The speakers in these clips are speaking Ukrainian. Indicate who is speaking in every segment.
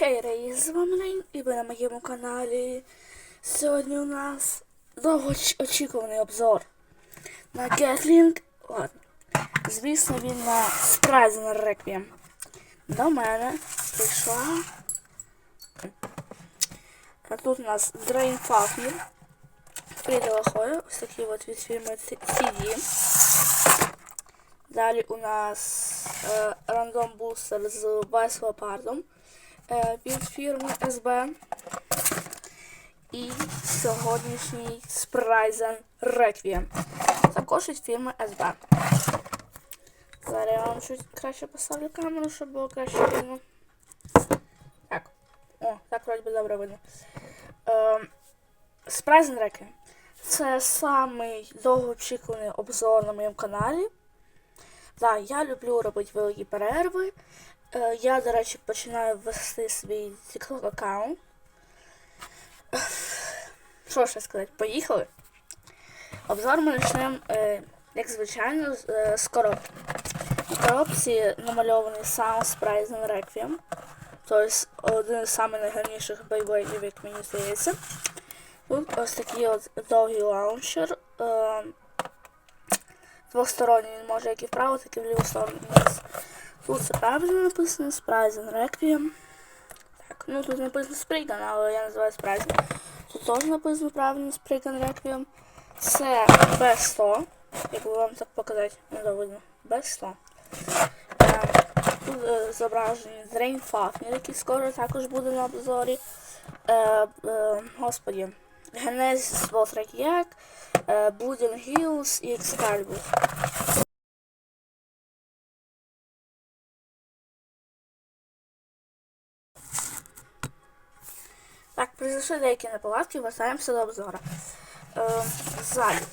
Speaker 1: Хей, Рей, з вами Рейн, і ви на моєму каналі. Сьогодні у нас довгоочікуваний обзор на Гетлінг. Звісно, він на Спрайзен Реквієм. До мене прийшла. А тут у нас Дрейн Фафнір. Фріделахою. Ось такі от від фірми CD. Далі у нас е, рандом бустер з Леопардом е, від фірми СБ. І сьогоднішній Спрайзен Requiem. Також від фірми СБ. Зараз я вам чуть краще поставлю камеру, щоб було краще видно. Так. О, так вроді би добре видно. Е, Спрайзен. Це самий довгоочікуваний обзор на моєму каналі. Так, я люблю робити великі перерви. Е, я, до речі, починаю вести свій TikTok аккаунт. Що ще сказати? Поїхали. Обзор ми почнемо, е, як звичайно, з, е, коробки. На коробці намальований сам Spryzen Requiem. Тобто один з найгарніших бейблейдів, як мені здається. Тут ось такий от довгий лаунчер. Двосторонній він може як і вправо, так і в ліву сторону. Тут це правильно написано Spryzen Requiem. Так, ну тут написано Spriggan, але я називаю Spryzen. Тут теж написано правильно Spriggan Requiem. Це B100. Як би вам так показати, не видно. B100. Е, Тут е, зображений Drain Fafnir, який скоро також буде на обзорі. Е, е, господі. Genesis Voltrek Як, Blooding Hills і Excalibur. Так, деякі неполадки, вертаємося до обзора. Е, ззаду.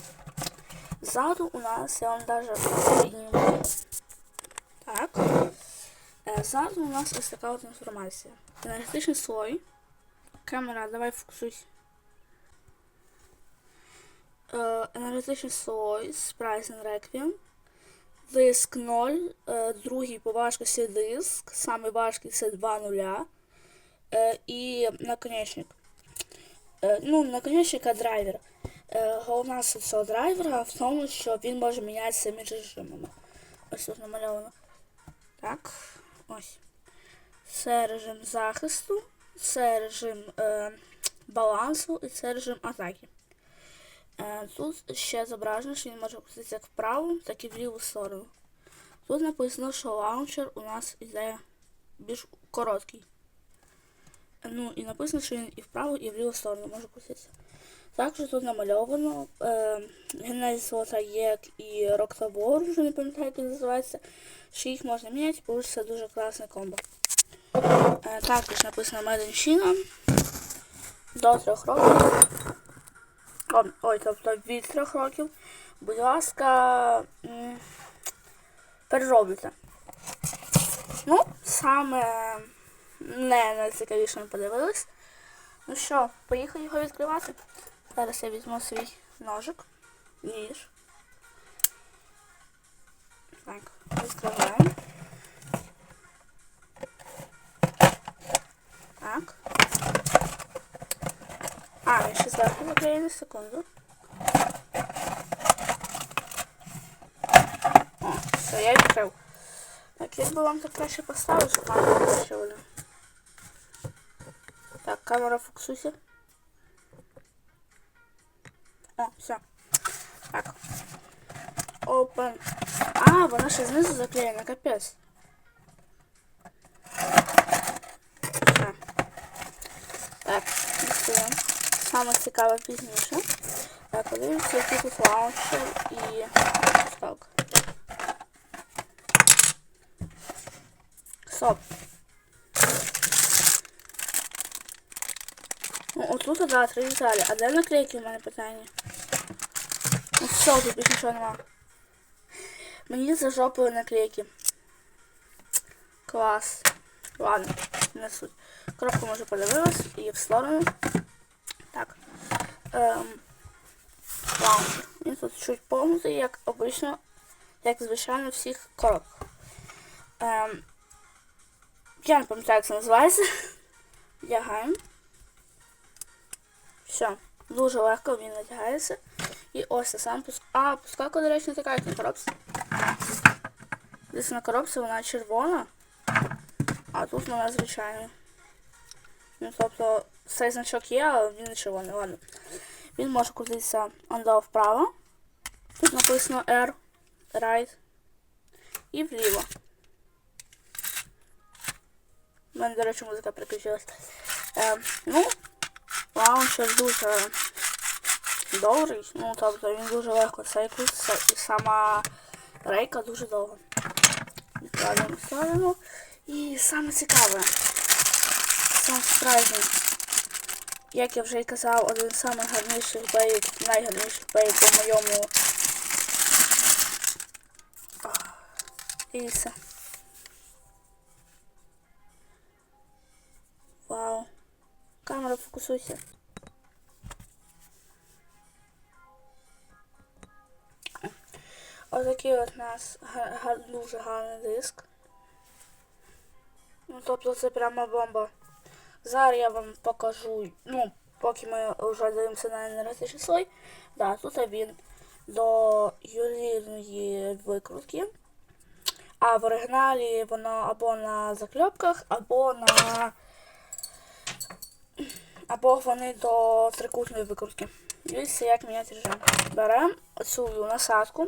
Speaker 1: Ззаду у нас, я вам даже підніму. Так. Е, ззаду у нас ось така от інформація. Енергетичний слой. Камера, давай фокусуйся. Е, енергетичний слой Pricing Requiem. Диск 0, е, другий по важкості диск, самий важкий це 2 нуля. Е, і наконечник. Е, ну, наконечника драйвер. Е, головна суть цього драйвера в тому, що він може мінятися між режимами. Ось тут намальовано. Так, ось. Це режим захисту, це режим е, балансу і це режим атаки. Е, тут ще зображено, що він може крутитися як вправо, так і в ліву сторону. Тут написано, що лаунчер у нас іде більш короткий. Ну і написано, що він і вправо, і в ліву сторону може крутитися. Також тут намальовано е, Генезіс Лотаєк і Роктабор, вже не пам'ятаю, як він називається, що їх можна міняти, получиться дуже класне комбо. Е, також написано China до 3 років. О, ой, тобто від 3 років. Будь ласка, перероблюйте. Ну, саме не найцікавіше ми подивились. Ну що, поїхали його відкривати. Зараз я візьму свій ножик, ніж. Так, відкриваємо. Так. А, він ще зверху заклеєний, секунду. О, все, я відкрив. Так, як би вам так краще було краще видно. Так, камера фокусуйся. О, все. Так. Open. А, вона ще знизу заклеєна, капець. Все. Так, дістаємо. Саме цікаве пізніше. Так, подивимося, який тут лаунчер і сток. Стоп. Отут, да, три деталі. А де наклейки в мене питання? Ну все, тут більше нічого нема. Мені за жопою наклейки. Клас. Ладно, не суть. Коробку може подивилась і в сторону. Так. Ем, лаунчер. Він тут чуть повнутий, як обично, як звичайно всіх коробках. Ем, я не пам'ятаю, як це називається. Вдягаємо. Все. Дуже легко він надягається. І ось це сам пуск. А, пускалка, до речі, не така, як на коробці. Десь на коробці вона червона, а тут вона звичайна. Ну, тобто, цей значок є, але він не червоний, ладно. Він може крутитися ондо вправо. Тут написано R, right. І вліво. У мене, до речі, музика переключилась. Е, ну, лаунчер дуже добрий. Ну, тобто він дуже легко цей і сама рейка дуже довго. Відкладаємо ставимо. І саме цікаве. Сам спрайзинг. Як я вже й казав, один з найгарніших беїв, найгарніших беїв по моєму. І все. Камера фокусуйся. Отакий от у нас га- га- дуже гарний диск. Ну, тобто це прямо бомба. Зараз я вам покажу, ну, поки ми вже дивимося на енергетичний слой. Да, тут він до ювелірної викрутки. А в оригіналі воно або на закльопках, або на. Або вони до трикутної викрутки. Дивіться, як міняти режим. Беремо цю насадку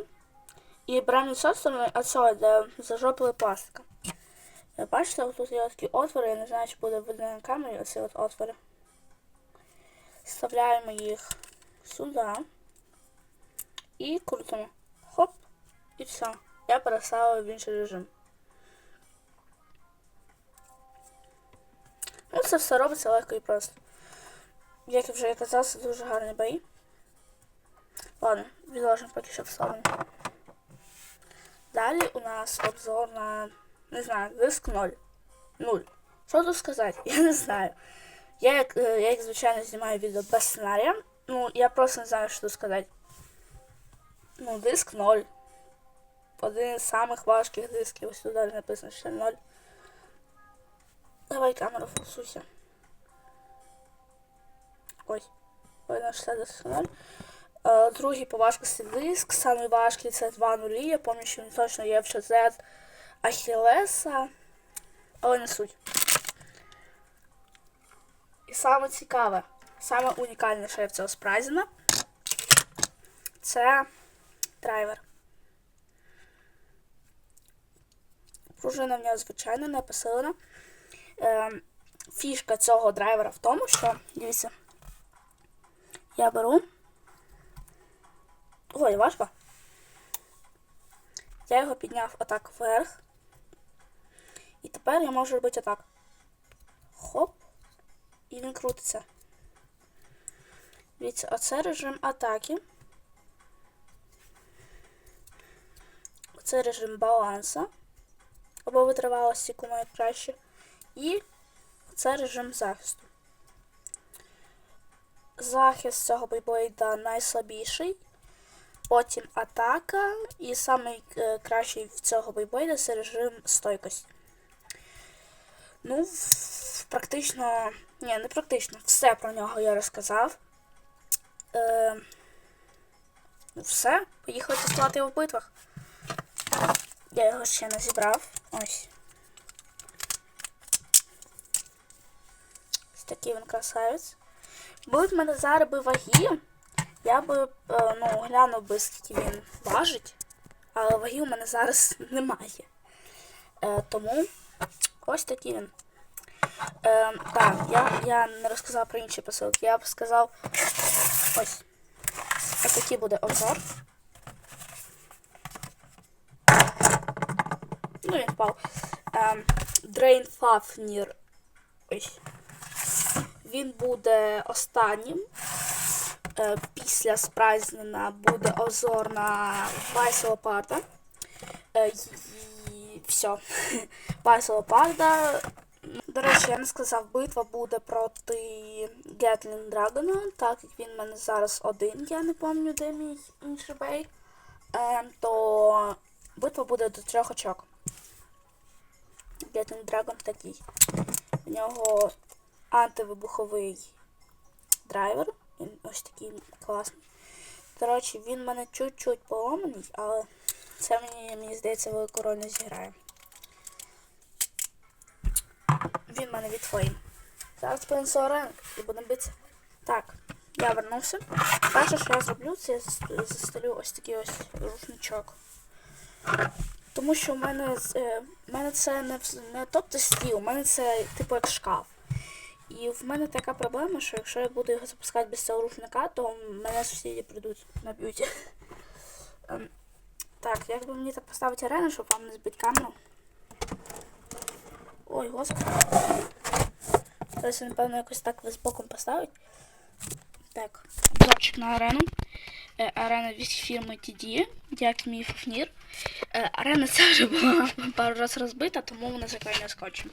Speaker 1: і беремо сторони, а цього, де зажопили пластика. Бачите, тут є такі отвори, я не знаю, чи буде видно на камері оці от отвори. Вставляємо їх сюди. І крутимо. Хоп, і все. Я переставила в інший режим. Ну, це все робиться легко і просто. Як я вже казав, це дуже гарні бої. Ладно, відложимо поки що в сторону. Далі у нас обзор на, не знаю, диск 0. 0. Що тут сказати? Я не знаю. Я, як, е, я як звичайно, знімаю відео без сценарія. Ну, я просто не знаю, що тут сказати. Ну, диск 0. Один з самих важких дисків. Ось тут написано ще 0. Давай камеру фокусуйся. Ой. Диск 0. Е, Другий по важкості диск. Самий важкий це 2 нулі. Я пам'ятаю, що він точно є в ЧЗ Ахілеса. Але не суть. І саме цікаве, саме унікальне є в цього спрайзена, це драйвер. Пружина в нього звичайно не посилена. Ем, фішка цього драйвера в тому, що, дивіться, я беру. Ой, важко. Я його підняв отак вверх. І тепер я можу робити отак. Хоп. І він крутиться. Дивіться, оце режим атаки. Оце режим баланса. Або витривалості, кому як краще. І це режим захисту. Захист цього бейблейда найслабіший. Потім атака. І найкращий в цього бейблейда це режим стойкості. Ну, практично. Ні, не практично. Все про нього я розказав. Е, ну, все. Поїхали тестувати його в битвах. Я його ще не зібрав. Ось. Такий він красавець. Будуть в мене зараз би ваги. Я би е, ну, глянув би, скільки він важить. Але ваги у мене зараз немає. Е, тому ось такий він. Е, так, я, я не розказав про інші посилки. Я б сказав ось. Ось такий буде обзор. Ну, він впав. Ем, Drain Fafnir. Ось. Він буде останнім. Е, після Спрайзнена буде обзор на Вайс Лопарда. Е, і все. Вайс Лопарда. До речі, я не сказав, битва буде проти Гетлін Драгона, так як він в мене зараз один, я не пам'ятаю, де мій інший бей. Е, то битва буде до трьох очок. Гетлін Драгон такий. У нього антивибуховий драйвер. Він ось такий класний. Речі, він в мене чуть-чуть поламаний, але це мені, мені здається, велику роль не зіграє. Він в мене від Flame. Зараз принесу ринок і будемо битися. Так, я вернувся. Перше, що я зроблю, це я застелю ось такий ось рушничок. Тому що в мене, е, в мене це не, не тобто стіл, у мене це типу як шкаф. І в мене така проблема, що якщо я буду його запускати без цього рушника, то мене сусіди прийдуть наб'ють. Ем, Так, як би мені так поставити арену, щоб вам не збити камеру? Ой, господи. Зараз, напевно, якось так з боком поставить. Так, обзорчик на арену. Е, арена від фірми TD, як мій Фафнір. Е, арена ця вже була пару разів розбита, тому вона заклеєна скотчем.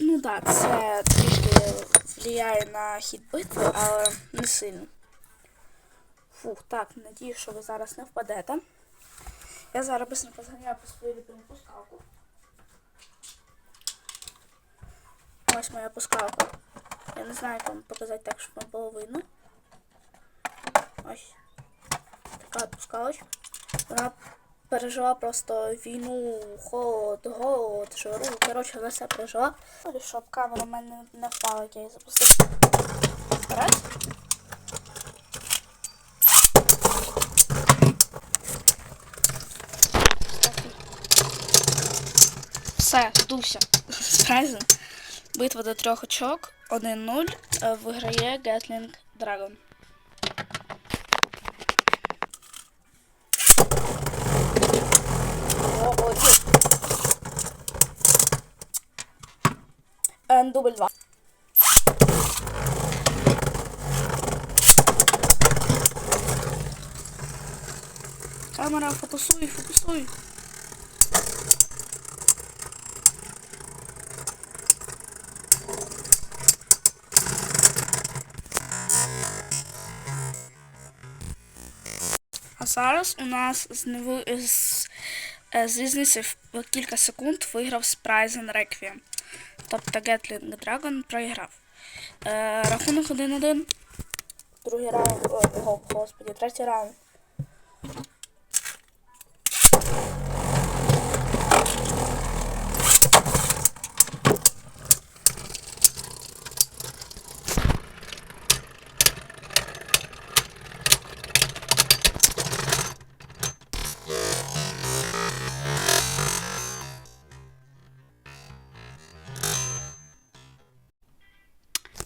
Speaker 1: Ну так, да, це трішки впливає на хід битви, але не сильно. Фух, так, надію, що ви зараз не впадете. Я зараз быстро зганяю по свою любиму пускалку. Ось моя пускалка. Я не знаю, як вам показати так, щоб вам було видно. Ось. Така пускалочка. Вона пережила просто війну, холод, голод, жару. Коротше, вона все пережила. Щоб камера в мене не впала, як я її запустив. Вперед. Все, здувся. Спрайзен. Битва до трьох очок. 1-0. Е, Виграє Гетлінг Драгон. О, молодець. Е, Дубль 2. Камера, фокусуй, фокусуй. А зараз у нас з, неви- з, е, з в кілька секунд виграв Спрайзен Реквієм. Тобто Гетлінг Драгон проіграв. Е, рахунок 1-1. Другий раунд. О, господи, третій раунд.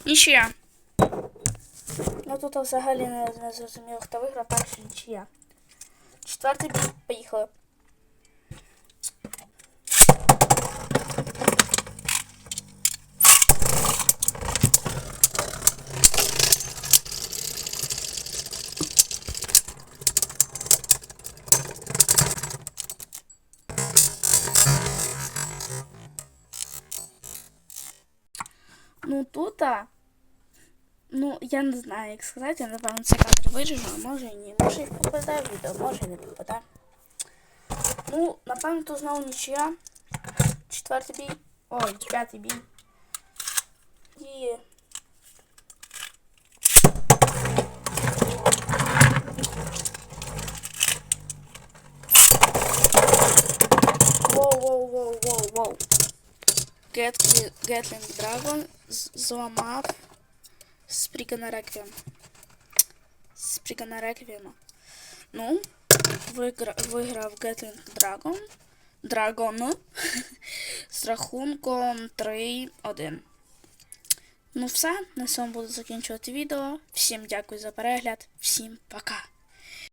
Speaker 1: Нічия. Ну тут взагалі не, не зрозуміло, хто виграв, так що нічия. Четвертий бій, поїхали. Ну тут, а, ну я не знаю, як сказати, я напевно це кадр виріжу, а може і ні. Може і попаде в відео, може і не попаде. Ну, напевно, тут знову нічия. Четвертий бій. Ой, п'ятий бій. І. Воу, воу, воу, воу, воу. Гетлі- Гетлінг Драгон З- Пригана Спрігана Реквієм. Пригана Реквиема. Ну, вигра, виграв Гетлінг Драгон. Драгон з рахунком 3-1. Ну все, на цьому буду закінчувати відео. Всім дякую за перегляд, всім пока.